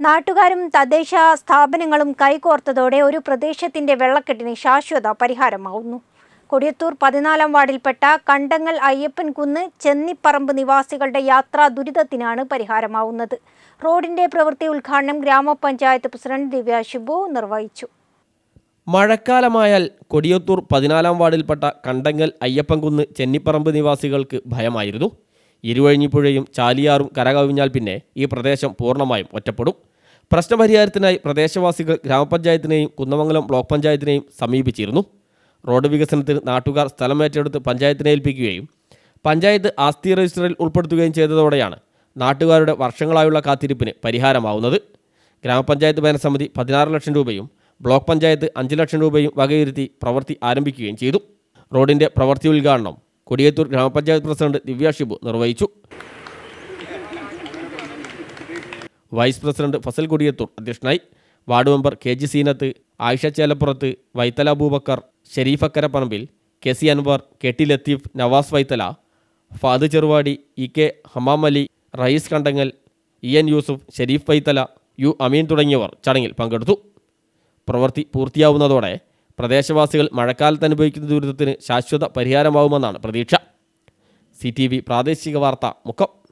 നാട്ടുകാരും തദ്ദേശ സ്ഥാപനങ്ങളും കൈകോർത്തതോടെ ഒരു പ്രദേശത്തിന്റെ വെള്ളക്കെട്ടിന് ശാശ്വത പരിഹാരമാവുന്നു. കൊടിയത്തൂർ പതിനാലാം വാർഡിൽപ്പെട്ട കണ്ടങ്ങൽ അയ്യപ്പൻ കുന്ന് ചെന്നിപ്പറമ്പ് നിവാസികളുടെ യാത്രാ ദുരിതത്തിനാണ് പരിഹാരമാവുന്നത്. റോഡിന്റെ പ്രവൃത്തി ഉദ്ഘാടനം ഗ്രാമപഞ്ചായത്ത് പ്രസിഡന്റ് ദിവ്യ നിർവഹിച്ചു. മഴക്കാലമായാൽ കൊടിയത്തൂർ പതിനാലാം വാർഡിൽപ്പെട്ട കണ്ടങ്ങൽ അയ്യപ്പൻകുന്ന് ചെന്നിപ്പറമ്പ് നിവാസികൾക്ക് ഭയമായിരുന്നു. ഇരുവഴിഞ്ഞിപ്പുഴയും ചാലിയാറും കരകവിഞ്ഞാൽ പിന്നെ ഈ പ്രദേശം പൂർണമായും ഒറ്റപ്പെടും. പ്രശ്നപരിഹാരത്തിനായി പ്രദേശവാസികൾ ഗ്രാമപഞ്ചായത്തിനെയും കുന്നമംഗലം ബ്ലോക്ക് പഞ്ചായത്തിനെയും സമീപിച്ചിരുന്നു. റോഡ് വികസനത്തിന് നാട്ടുകാർ സ്ഥലം ഏറ്റെടുത്ത് പഞ്ചായത്തിനെ ഏൽപ്പിക്കുകയും പഞ്ചായത്ത് ആസ്തി രജിസ്റ്ററിൽ ഉൾപ്പെടുത്തുകയും ചെയ്തതോടെയാണ് നാട്ടുകാരുടെ വർഷങ്ങളായുള്ള കാത്തിരിപ്പിന് പരിഹാരമാവുന്നത്. ഗ്രാമപഞ്ചായത്ത് ഭരണസമിതി പതിനാറ് ലക്ഷം രൂപയും ബ്ലോക്ക് പഞ്ചായത്ത് അഞ്ച് ലക്ഷം രൂപയും വകയിരുത്തി പ്രവൃത്തി ആരംഭിക്കുകയും ചെയ്തു. റോഡിന്റെ പ്രവൃത്തി ഉദ്ഘാടനം കൊടിയത്തൂർ ഗ്രാമപഞ്ചായത്ത് പ്രസിഡന്റ് ദിവ്യ ഷിബു നിർവഹിച്ചു. വൈസ് പ്രസിഡന്റ് ഫസൽ കൊടിയത്തൂർ അധ്യക്ഷനായി. Ward member K G Seenath Ayisha Chelappurath Vaithala Aboobacker Shareefakkara Parambil K C Anwar K T Latheef Navas Vaithala Fad Cheruvadi E K Hamam Ali Raees Kandangal E N Yusuf Sherif Vaithala U Ameen തുടങ്ങിയവർ ചടങ്ങിൽ പങ്കെടുത്തു. പ്രവൃത്തി പൂർത്തിയാവുന്നതോടെ പ്രദേശവാസികൾ മഴക്കാലത്ത് അനുഭവിക്കുന്ന ദുരിതത്തിന് ശാശ്വത പരിഹാരമാവുമെന്നാണ് പ്രതീക്ഷ. C പ്രാദേശിക വാർത്ത മുക്കം.